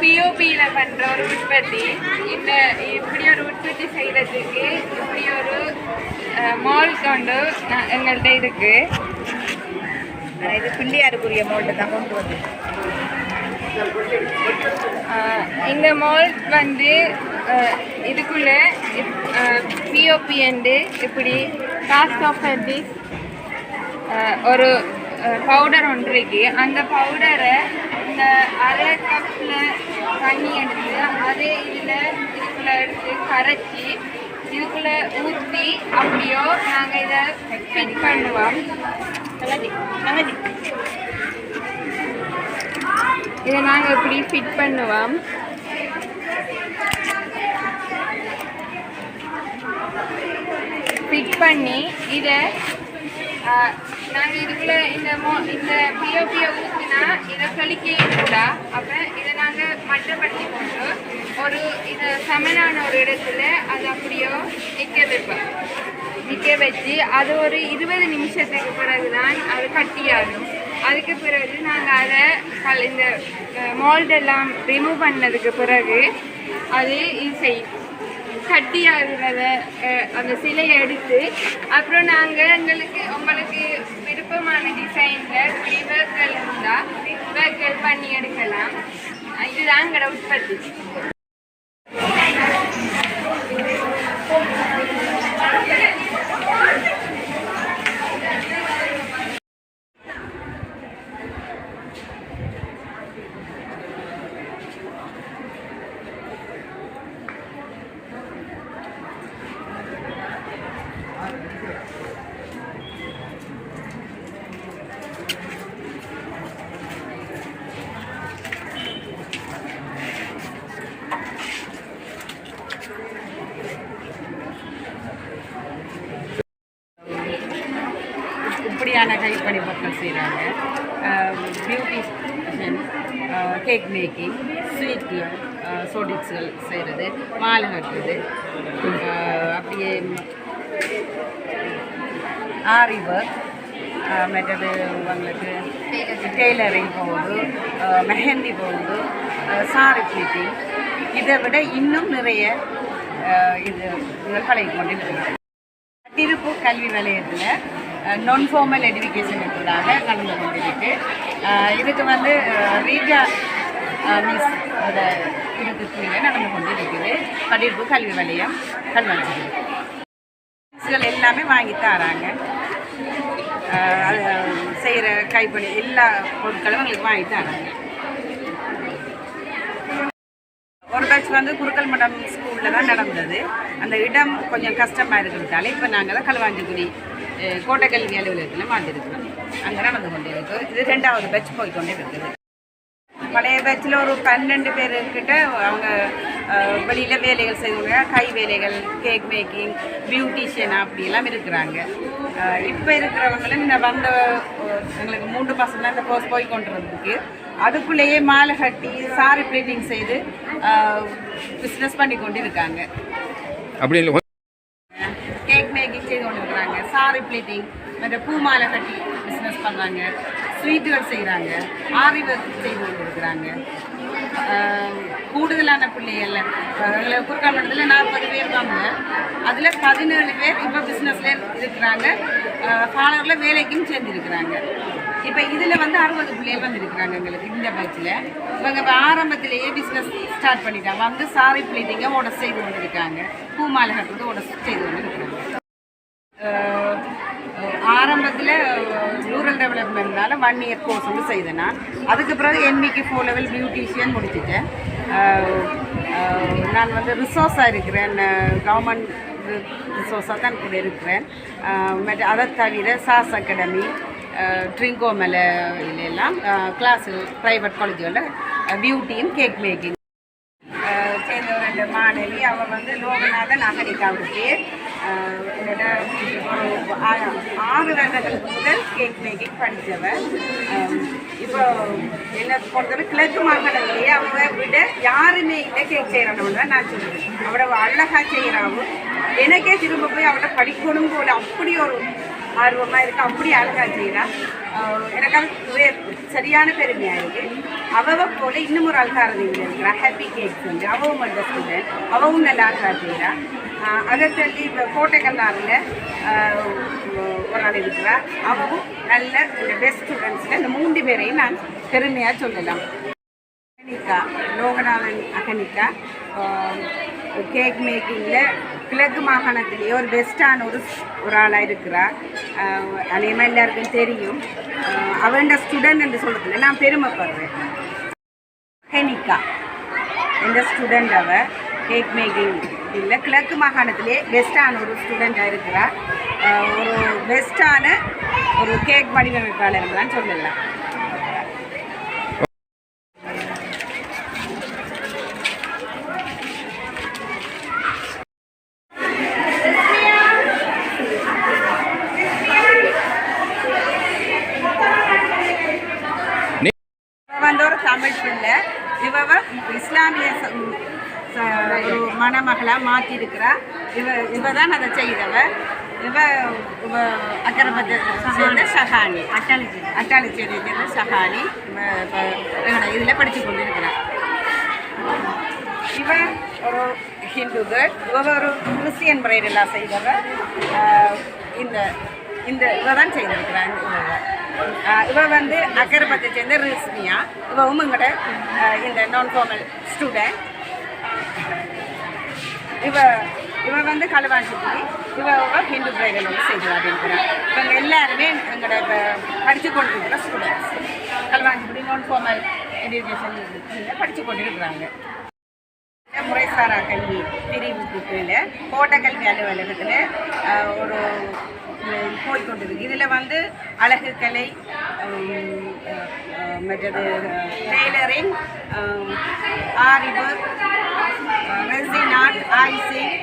பிஓபியில் பண்ணுற ஒரு உற்பத்தி இந்த இப்படி ஒரு உற்பத்தி செய்கிறதுக்கு இப்படி ஒரு மால் கொண்டு எங்கள்கிட்ட இருக்குது இது பிள்ளையாருக்குரிய மால்ட்டு தான் கொண்டு வந்து இந்த மால் வந்து இதுக்குள்ளே பிஓபி அண்டு இப்படி காஸ்ட் ஆஃப் சர்வீஸ் ஒரு பவுடர் ஒன்று இருக்கு. அந்த பவுடரை இந்த அரை கப்பில் தண்ணி எடுத்து அதே இதில் இதுக்குள்ளே எடுத்து கரைச்சி இதுக்குள்ளே ஊற்றி அப்படியோ நாங்கள் இதை ஃபிட் பண்ணுவோம். இதை நாங்கள் இப்படி ஃபிட் பண்ணுவோம். ஃபிட் பண்ணி இதை நாங்கள் இதுக்குள்ளே இந்த மோ இந்த பிஓபியை ஊற்றினா இதை கழிக்கவே கூடா அப்போ இதை நாங்கள் மட்டப்படுத்தி போட்டு ஒரு இது சமனான ஒரு இடத்துல அது அப்படியோ நிற்க வைப்போம். நிற்க வச்சு அது ஒரு இருபது நிமிஷத்துக்கு பிறகு தான் அது கட்டியாகும். அதுக்கு பிறகு நாங்கள் அதை கல் இந்த மோல்டெல்லாம் ரிமூவ் பண்ணதுக்கு பிறகு அது இது செய்யும். கட்டி அந்த சிலையை எடுத்து அப்புறம் நாங்கள் எங்களுக்கு உங்களுக்கு விருப்பமான டிசைனில் ஒர்க்கள் இருந்தால் ஒர்க்கள் பண்ணி எடுக்கலாம். இதுதான் எங்களோட உற்பத்தி. இப்படியான கைப்பணி மக்கள் செய்கிறாங்க பியூட்டிஷன் கேக் மேக்கிங் ஸ்வீட்டு சோடிட்ஸ்கள் செய்கிறது மாலை கட்டுறது uh, அப்படியே ஆரி ஒர்க் uh, மற்றது உங்களுக்கு டெய்லரிங் போகுது uh, மெஹந்தி போகுது சாரி ஃபிட்டிங் இதை விட இன்னும் நிறைய இது கலை கொண்டு திருப்பூர் கல்வி நிலையத்தில் நான் ஃபார்மல் எடுக்கேஷனுக்குள்ளாக கலந்து கொண்டிருக்கு. இதுக்கு வந்து ரீஜா மிஸ் இதுக்கு கீழே நடந்து கொண்டிருக்குது. படிப்பு கல்வி வலையம் கல்வாஞ்சிக்கு எல்லாமே வாங்கி தராங்க. செய்கிற கைப்பணி எல்லா பொருட்களும் எங்களுக்கு வாங்கி தராங்க. ஒரு பேட்ச் வந்து குருக்கல் மடம் ஸ்கூலில் தான் நடந்தது. அந்த இடம் கொஞ்சம் கஷ்டமாக இருக்கிறதால இப்போ நாங்கள் தான் களுவாஞ்சிக்குடி அஹ், கோட்டைக்கல்வி அலுவலகத்தில் மாற்றிருக்கிறோம் அங்கே நடந்து கொண்டிருக்கு இது ரெண்டாவது பேட்ச் போய்கொண்டே இருக்குது. பழைய பேட்சில் ஒரு பன்னெண்டு பேருக்கிட்ட அவங்க வெளியில் வேலைகள் செய்வாங்க கை வேலைகள் கேக் மேக்கிங் பியூட்டிஷியன் அப்படிலாம் இருக்கிறாங்க. இப்போ இருக்கிறவங்களும் இந்த வந்த எங்களுக்கு மூன்று மாதம் தான் இந்த கோர்ஸ் போய் கொண்டிருந்துருக்கு. அதுக்குள்ளேயே மாலை கட்டி சாரி பிளேட்டிங் செய்து பிஸ்னஸ் பண்ணி கொண்டு இருக்காங்க அப்படி இல்லை கேக் மேக்கிங் செய்து கொண்டு இருக்கிறாங்க சாரி பிளேட்டிங் மற்ற பூ மாலை கட்டி பிஸ்னஸ் பண்ணுறாங்க ஸ்வீட்டுகள் செய்கிறாங்க ஆரி ஒர்க் செய்து கொண்டிருக்கிறாங்க. கூடுதலான பிள்ளைகள் குறுக்காமட்டத்தில் நாற்பது பேர் இருக்காங்க. அதில் பதினேழு பேர் இப்போ பிஸ்னஸில் இருக்கிறாங்க. ஃபாலரில் வேலைக்கும் சேர்ந்துருக்கிறாங்க. இப்போ இதில் வந்து அறுபது பிள்ளைகள் வந்துருக்கிறாங்க எங்களுக்கு இந்த பேட்சில் இவங்க இப்போ ஆரம்பத்திலேயே பிஸ்னஸ் ஸ்டார்ட் பண்ணிட்டாங்க. வந்து சாரி பிளேட்டிங்கை ஓட செய்து கொண்டு இருக்காங்க பூ கட்டுறது ஓட செய்து கொண்டு ஆரம்பத்தில் ரூரல் டெவலப்மெண்ட்னால ஒன் இயர் கோர்ஸ் வந்து செய்தேன் நான். அதுக்கு பிறகு என்பிக்கு ஃபோர் லெவல் பியூட்டிஷியன் முடிச்சுட்டேன். நான் வந்து ரிசோர்ஸாக இருக்கிறேன். கவர்மெண்ட் ரிசோர்ஸாக தான் கூட இருக்கிறேன். மற்ற அதை தவிர சாஸ் அகாடமி ட்ரிங்கோ மேலே எல்லாம் கிளாஸு ப்ரைவேட் காலேஜுகளில் பியூட்டியும் கேக் மேக்கிங் சேர்ந்த ஒரு ரெண்டு மாணவி அவள் வந்து லோகநாதன் அகனிகாவுக்கு பேர். என்னோட ஒரு ஆ- ஆறு வருடங்களுக்கு முதல் கேக் மேக்கிங் படித்தவள் இப்போ என்ன பொறுத்தவரை கிழக்கு மாகாணத்திலேயே அவளை விட யாருமே இல்லை கேக் செய்கிறான்னு தான் நான் சொல்லுவேன் அவளை அழகாக செய்கிறாவும் எனக்கே திரும்ப போய் அவளை படிக்கணும் போல அப்படி ஒரு ஆர்வமாக இருக்குது அப்படி அழகா செய்கிறா எனக்கு அது சரியான பெருமையாக இருக்குது அவவை போல இன்னும் ஒரு அல்காரதியில் இருக்கிறா ஹாப்பி கேக் வந்து அவவும் அந்த ஸ்டூடெண்ட் அவவும் நல்லா அழகாக செய்கிறா அதை தள்ளி இப்போ கோட்டைக்கல்லாறில் ஒரு ஆள் இருக்கிறா. அவவும் நல்ல பெஸ்ட் ஸ்டூடெண்ட்ஸில் இந்த மூன்று பேரையும் நான் பெருமையாக சொல்லலாம். அகனிகா லோகநாதன் அகனிகா கேக் மேக்கிங்கில் கிழக்கு மாகாணத்திலேயே ஒரு பெஸ்ட்டான ஒரு ஒரு ஆளாக இருக்கிறார் அதேமாதிரி எல்லாருக்கும் தெரியும். அவன் ஸ்டூடெண்ட் என்று சொல்கிறதுல நான் பெருமைப்படுறேன். அகனிகா. எந்த ஸ்டூடெண்ட் அவ? கேக் மேக்கிங் இல்லை கிழக்கு மாகாணத்திலே பெஸ்ட்டான ஒரு ஸ்டூடெண்ட்டாக இருக்கிறார். ஒரு பெஸ்ட்டான ஒரு கேக் வடிவமைப்பாளர் தான் சொல்லலாம் இவ வந்து ஒரு தமிழ் பிள்ளை இவ இஸ்லாமிய ச- ம், ச- ஒரு மணமகளாக மாற்றிருக்கிறா இவ இவ தான் அதை செய்தவ. இவ இவ அக்கரப்பத்தை சஹானி ஷஹானி அட்டாளி அட்டாளி சேர்ந்த இப்போ எங்களோட இதில் படித்து கொண்டு இருக்கிறா இவ ஒரு ஹிந்து கேர்ள் இவ ஒரு கிறிஸ்டியன் பிரைடெல்லாம் செய்தவ இந்த இந்த இவ தான் செய்திருக்கிறாங்க இவ வந்து அக்கரபத்தை சேர்ந்த ரிஸ்மியா. இவ உமங்கட இந்த நான் ஃபார்மல் ஸ்டூடெண்ட் இவ இவ வந்து களவாஞ்சிக்குடி. இவ ஹிந்து பிரைடல் வந்து செய்து அப்படின்றாங்க இவங்க எல்லாருமே எங்களோட இப்போ படித்து கொண்டிருக்கிற ஸ்டூடெண்ட்ஸ் களவாஞ்சிக்குடி நான் ஃபார்மல் எஜுகேஷன் படித்து கொண்டு இருக்கிறாங்க முறைசாரா கல்வி பிரிவுக்கு கீழே கோட்ட கல்வி அலுவலகத்தில் ஒரு போய்கொண்டிருக்கு இதில் வந்து அழகு கலை மற்றது tailoring aari work resin art icing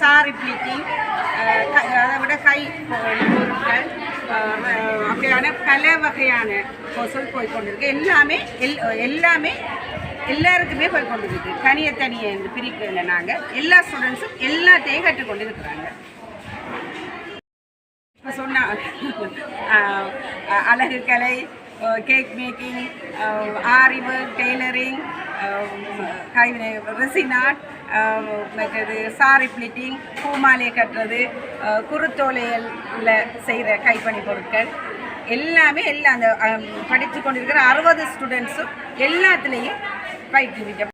sari pleating அதை விட கை பொருட்கள் அப்படியான பல வகையான பொருள் போய் கொண்டிருக்கு எல்லாமே எல் எல்லாமே எல்லாருக்குமே போய் கொண்டிருக்கு தனியத்தனியை தனியை பிரிக்கல நாங்கள் எல்லா ஸ்டூடெண்ட்ஸும் எல்லாத்தையும் கற்றுக்கொண்டு இருக்கிறாங்க இப்போ சொன்ன அழகு கலை கேக் மேக்கிங் ஆரிவு டெய்லரிங் கைவினை ரெசினாட் மற்றது சாரி பிளிட்டிங் பூமாலையை கட்டுறது uh, குறுத்தோலையில் செய்கிற கைப்பணி பொருட்கள். எல்லாமே எல்லா அந்த um, படித்து கொண்டிருக்கிற அறுபது ஸ்டூடெண்ட்ஸும் எல்லாத்துலேயும் பயிற்றுவிக்க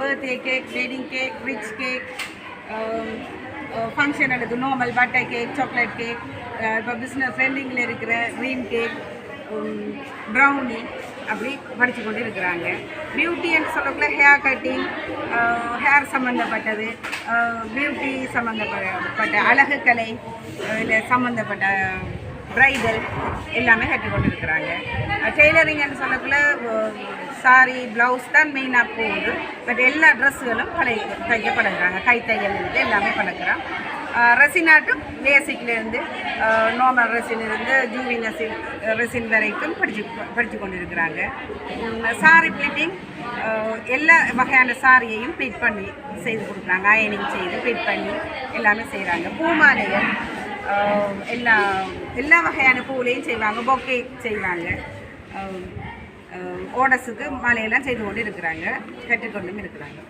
birthday cake wedding cake rich cake function எடுக்கு normal butter cake chocolate cake இப்போ பிஸ்னஸ் ட்ரெண்டிங்கில் இருக்கிற க்ரீன் கேக் ப்ரௌனி அப்படி படித்து கொண்டு இருக்கிறாங்க பியூட்டின்னு சொல்லக்குள்ள ஹேர் கட்டிங் ஹேர் சம்மந்தப்பட்டது பியூட்டி சம்மந்தப்பட்ட அழகு கலை இல்லை சம்மந்தப்பட்ட ப்ரைடல் எல்லாமே கற்றுக்கொண்டு இருக்கிறாங்க. டெய்லரிங்னு சொல்லக்குள்ள சாரி ப்ளவுஸ் தான் மெயினாக போகுது. பட் எல்லா ட்ரெஸ்ஸுகளும் பழை தைக்க பழகுறாங்க கை தையல் எல்லாமே பழகுறான் ரெசினாட்டும் பேசிக்லேருந்து நார்மல் ரெசினிலிருந்து இருந்து ஜூவி ரெசின் ரெசின் வரைக்கும் படிச்சு படித்து கொண்டிருக்கிறாங்க. சாரி ப்ளீட்டிங் எல்லா வகையான சாரியையும் ப்ளீட் பண்ணி செய்து கொடுக்குறாங்க. அயனிங் செய்து ப்ளீட் பண்ணி எல்லாமே செய்கிறாங்க பூமாலைகள் எல்லா எல்லா வகையான பூலையும் செய்வாங்க. பொக்கே செய்வாங்க. ஓடஸுக்கு மாலையெல்லாம் செய்து கொண்டு இருக்கிறாங்க. கற்றுக்கொண்டும் இருக்கிறாங்க.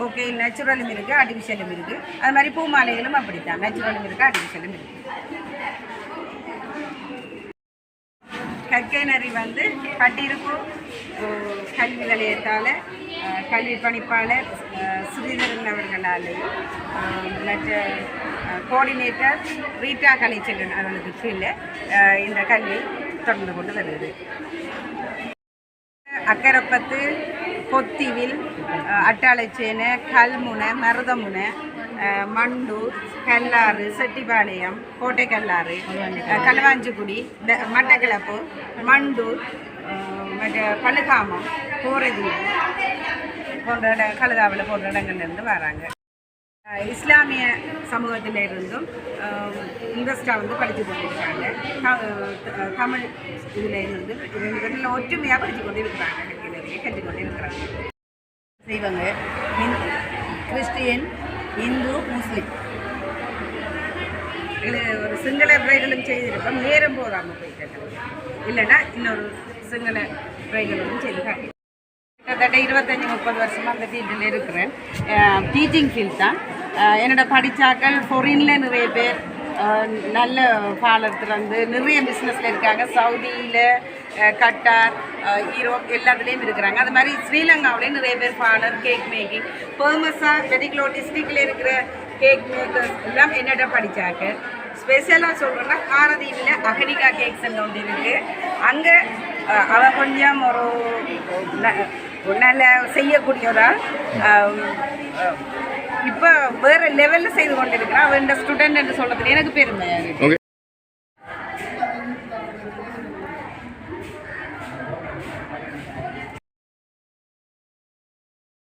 பொக்கே நேச்சுரலும் இருக்குது ஆர்டிஃபிஷியலும் இருக்குது அது மாதிரி பூ மாலைகளும் அப்படித்தான் நேச்சுரலும் இருக்குது ஆர்டிஃபிஷியலும் இருக்குது கற்கைநறி வந்து பட்டிருப்பு கல்வி நிலையத்தால் கல்வி பணிப்பாளர் அஹ், ஸ்ரீதரன் அவர்களாலேயும் மற்ற கோஆர்டினேட்டர் ரீட்டா கலைச்செல்வன் அவர்களுக்கு கீழே இந்த கல்வி தொடர்ந்து கொண்டு வருகிறது. அக்கரப்பத்து பொத்திவில் அஹ், அட்டாளைச்சேனை கல்முனை மருதமுனை மண்டூர் கல்லாறு செட்டிப்பாளையம் கோட்டை கல்லாறு களுவாஞ்சிக்குடி மட்டக்களப்பு மண்டூர் மற்ற பழுகாமம் கோரதீவு போன்ற இட கழுதாவில் போன்ற இடங்கள்லேருந்து வராங்க. இஸ்லாமிய சமூகத்தில் இருந்தும் இன்ட்ரெஸ்டாக வந்து படித்து கொண்டிருக்காங்க தமிழ் இதில் இருந்து ரெண்டு பேரில் ஒற்றுமையாக படித்து கொண்டு இருக்கிறாங்க கற்றுக் கொண்டு இருக்கிறாங்க செய்வாங்க. Christian Hindu Muslim. ஒரு சிங்கள பிரைடலும் செய்திருக்கோம். நேரம் போகாமல் போயிட்டேன் இல்லைன்னா இன்னொரு சிங்கள பிரைடலும் செய்திருக்காங்க கிட்டத்தட்ட இருபத்தஞ்சி முப்பது வருஷமாக அந்த ஃபீல்டில் இருக்கிறேன். டீச்சிங் ஃபீல்ட் தான். அஹ் என்னோட படித்தாக்கள் ஃபொரினில் நிறைய பேர் நல்ல காலத்தில் வந்து நிறைய பிஸ்னஸில் இருக்காங்க. சவுதியில் கட்டார் ஈரோப் எல்லாத்துலேயும் இருக்கிறாங்க. அது மாதிரி ஸ்ரீலங்காவிலேயும் நிறைய பேர் ஃபாலர் கேக் மேக்கிங் ஃபேமஸாக பெரிக்லோ டிஸ்ட்ரிக்டில் இருக்கிற கேக் மேக்கர்ஸ் எல்லாம் என்னோட படித்தாங்க ஸ்பெஷலாக சொல்கிறோன்னா காரதீவில் அகனிகா கேக்ஸ் ஒன்று இருக்குது அங்கே அவ கொஞ்சம் ஒரு ந- நல்ல செய்யக்கூடியவரால் இப்போ வேறு லெவலில் செய்து கொண்டிருக்கிறான் அவன் இந்த ஸ்டூடெண்ட் என்று சொல்கிறதுக்கு எனக்கு பெருமையாக